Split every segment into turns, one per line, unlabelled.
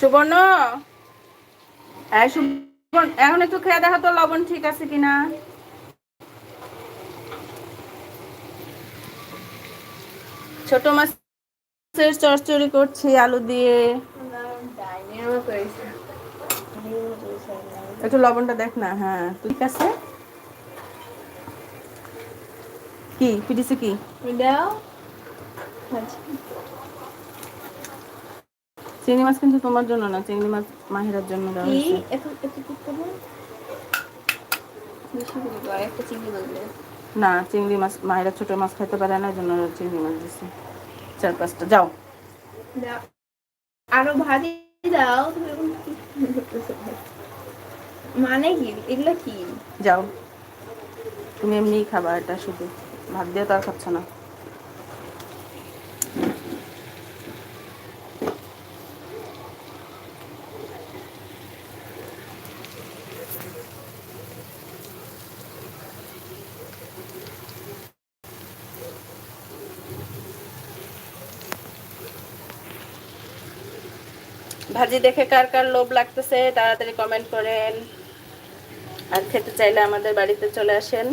সুবর্ণ? এখন একটু খেয়ে দেখো তো, লবণ ঠিক আছে কিনা? ছোট মাছের চচ্চড়ি করছি আলু দিয়ে। একটু লবণটা দেখ না হ্যাঁ ঠিক আছে। কি পিটিছে কি?
দাও
চিংড়ি মাছ কিন্তু তোমার জন্য না চিংড়ি মাছ মাহিরার জন্য দেওয়া হয়েছে।
এখন একটু কি করব? দাও, একটা চিংড়ি মাছ
না চিংড়ি মাছ মাহিরা ছোট মাছ খাইতে পারে না জন্য চিংড়ি মাছ দিচ্ছে চার পাঁচটা যাও।
আরও ভাজি দাও? মানে কি? এগুলো কি?
যাও। তুমি এমনিই খাবা এটা শুধু। ভাত দিয়ে তো আর খাচ্ছ না। ভাজি দেখে কার কার লোভ লাগতেছে, তাড়াতাড়ি কমেন্ট করেন। আর খেতে চাইলে আমাদের বাড়িতে চলে আসেন।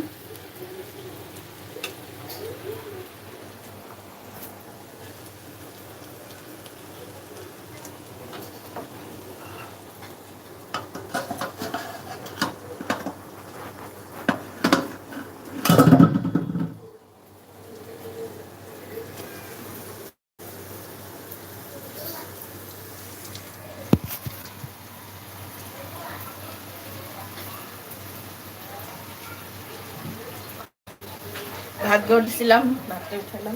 ভাত গড়ছিলাম ভাতটা উঠালাম।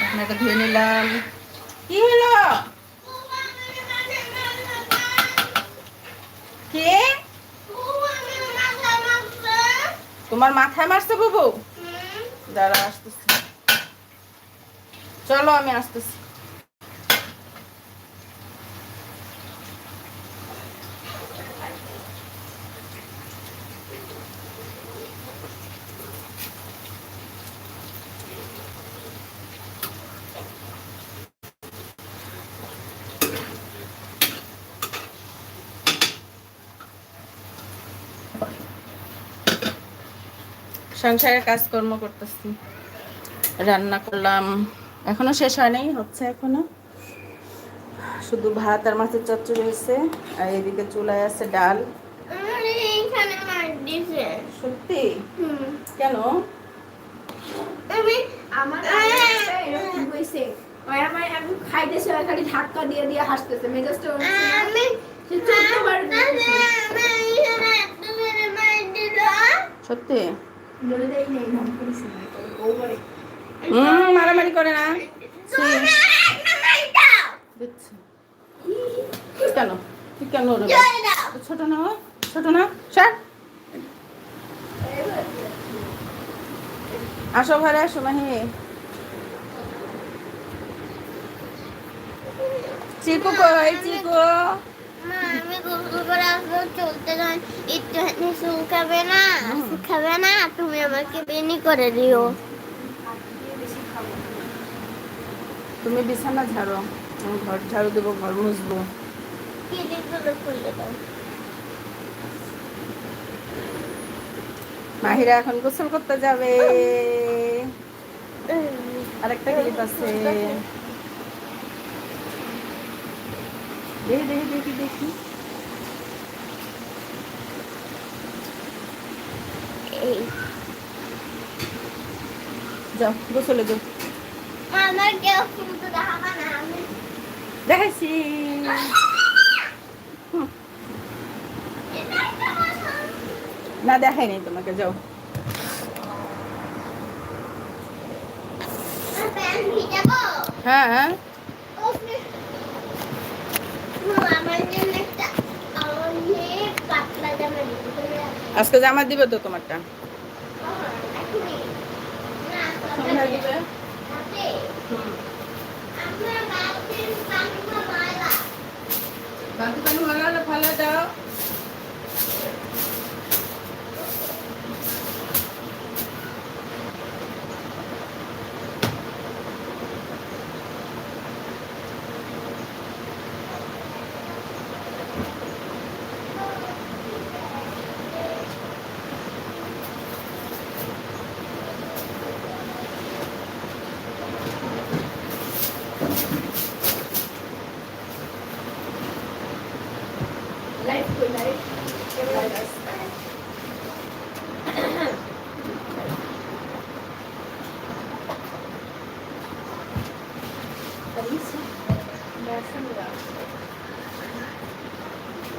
ঢাকনাটা ধুয়ে নিলাম কি? তোমার মাথায় মারছে বুবু? দাঁড়া আসতেছি। চলো আমি আসতেছি। সংসারের কাজকর্ম করতেছি। রান্না করলাম। এখনও শেষ হয় নাই হচ্ছে এখনও। শুধু ভাত আর মাছের চচ্চড়ি হয়েছে আর এদিকে চুলায় আছে ডাল। সত্যি? কেন?
আমার আমি খাইতেছে খালি ধাক্কা দিয়ে দিয়ে হাসতেছে মেজাজটা
সত্যি? মারামারি করে না। ছি,
দাও
দিচ্ছি। কেন? তুই কেন ওরে
জল দাও
ছোট না ছোট না। স্যার আসো ঘরে আসো মাহি। চিকু কই চিকু?
মা আমি গোসল করে আসব চলতে যাই। একটুখানি শুকাবে না? শুকাবে না? তুমি আমাকে বেনি করে দিও।
তুমি বিছানা ঝাড়ো আমি ঘর ঝাড়ু দেবো ঘর মুছবো। মাহিরা এখন গোসল করতে যাবে। আরেকটা ক্লিপ আছে। দেখি দেখি দেখি দেখি।
এই।
যাও গোসলে যাও
আমার কেউ কিন্তু দেখাবা না আমি।
দেখাইছি।
এটা একটা কথা।
না দেখাইনি তোমাকে যাও। হ্যাঁ হ্যাঁ
ওকে আমার জন্য একটা অনেক পাতলা জামা দিতে হবে
আজকে জামা দিবে তো তোমারটা
এখনই না
সন্ধ্যায় দিবে
তাতে আপনার বাথরুম পানিগুলো ময়লা
বাকি পানি ময়লা হলে ফালা দাও
লাইট কই লাইট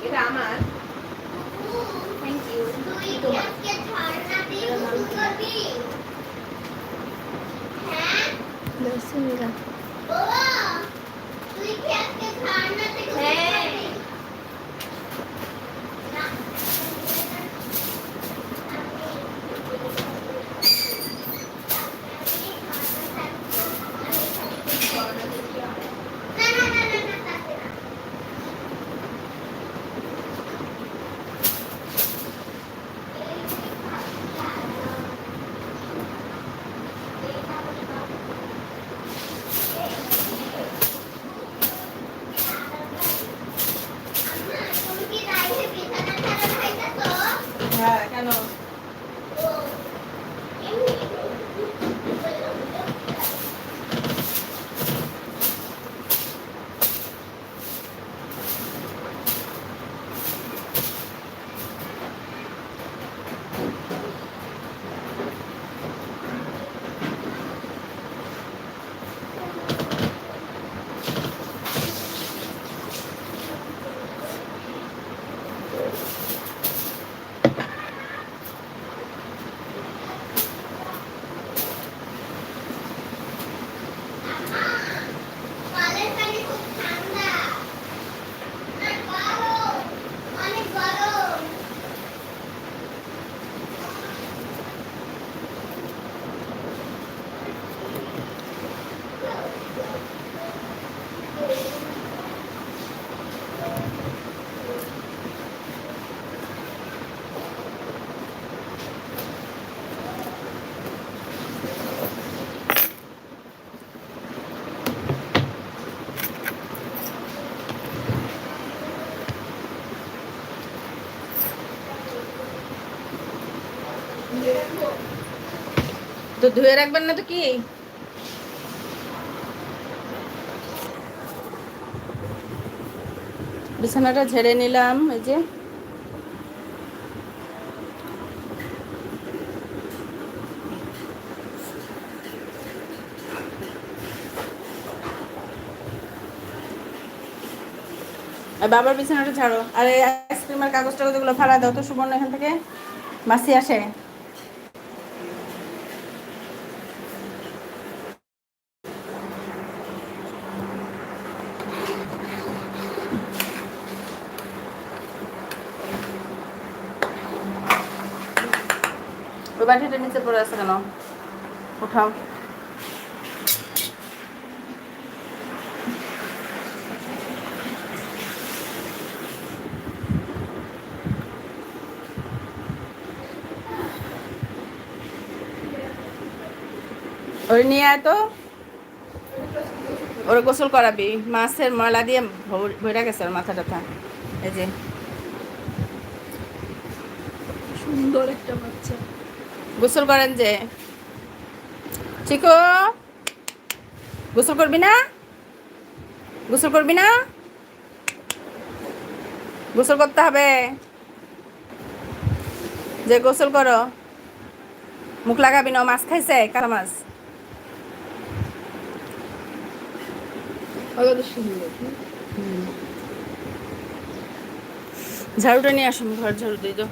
এটা আমার। থ্যাংক ইউ
তো ধুয়ে রাখবেন না তো কি? বিছানাটা ঝেড়ে নিলাম, এই যে। বাবার বিছানাটা ছাড়ো আর এই আইসক্রিমের কাগজ টাগজ এগুলো ফালা দাও তো, সুবর্ণ, এখান থেকে। মাসি আসে। বাটিটা নিচে পড়ে আছে কেন? উঠাও। ওই নিয়ে আয় তো। ওর গোসল করাবি। মাছের ময়লা দিয়ে ভর- গেছে ওর মাথা টাথা। এই যে।
সুন্দর একটা বাচ্চা।
গোসল করেন যে। চিকো গোসল করবি না? গোসল করবি না? গোসল করতে হবে। যে গোসল করো মুখ লাগাবি না মাছ খাইছে কালা মাছ। ঝাড়ুটা নিয়ে আসুন ঘর ঝাড়ু দিয়ে দাও।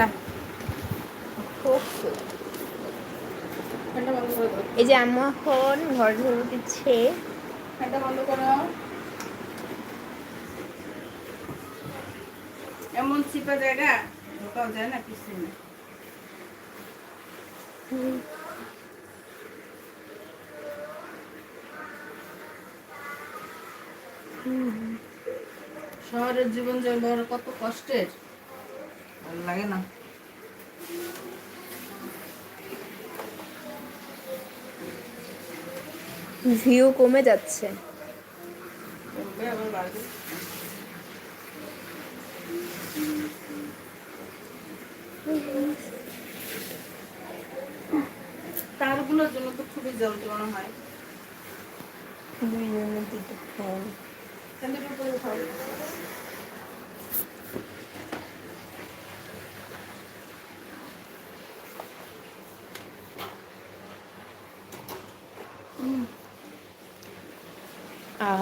না।
এই যে আম্মু এখন ঘর ঝাড়ু দিচ্ছে।
ফ্যানটা বন্ধ করো এমন চিপা জায়গা ঢোকাও যায় না কিছু না। শহরের জীবন যে কত কষ্টের। ভালো লাগে না।
ভিউ কমে যাচ্ছে।
তারগুলোর জন্য তো খুবই যন্ত্রণা হয়।
দুইজনের দিকে ফোন
ফ্যানের উপরে খাবে
আহ
Swarna Chiku Chiku sir sir sir ready কি খেলাইছে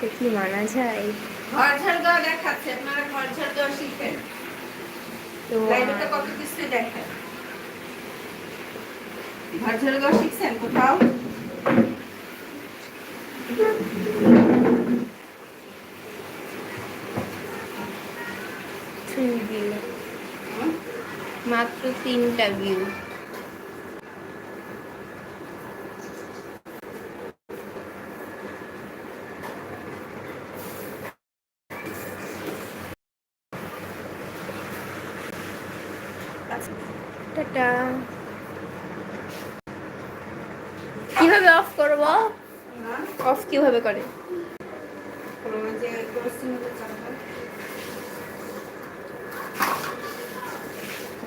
কি মানা যায়।
ঘর ঝাড় দেওয়া দেখাচ্ছে আপনারা ঘর ঝাড় দেওয়া শিখেন।
তো
লাইব্রেরিতে কত কিছু দেখেন? ঘর ঝাড় দেওয়া শিখছেন কোথাও?
Three view.
হুম?
মাত্র তিনটা ভিউ। টাটা। কীভাবে অফ করব? অফ কীভাবে করে?